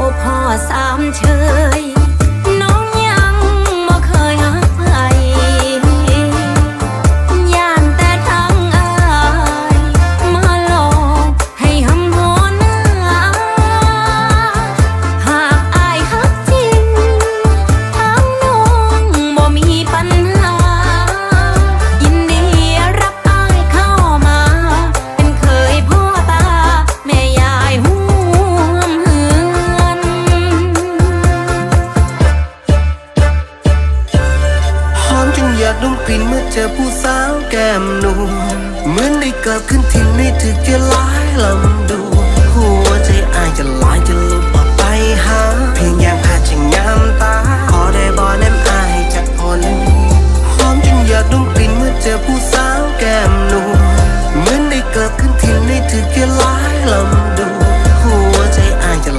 โอ้พ่อสามเชย้อมจึงอยากดมกลิ่นเมื่อเจอผู้สาวแก้มนุ่มเหมือนได้กลับขึ้นที่นไม่ถึกจะลายลำดูหัวใจอายจะลอยจะลุกออกไปหา เพียงอย่างอาจจะงามตา ขอได้บอแนมอายจากคนหอมจึงอยากดมกลิ่นเมื่อเจอผู้สาวแก้มนุ่มเหมือนได้กลับขึ้นที่นไม่ถึกจะลายลำดู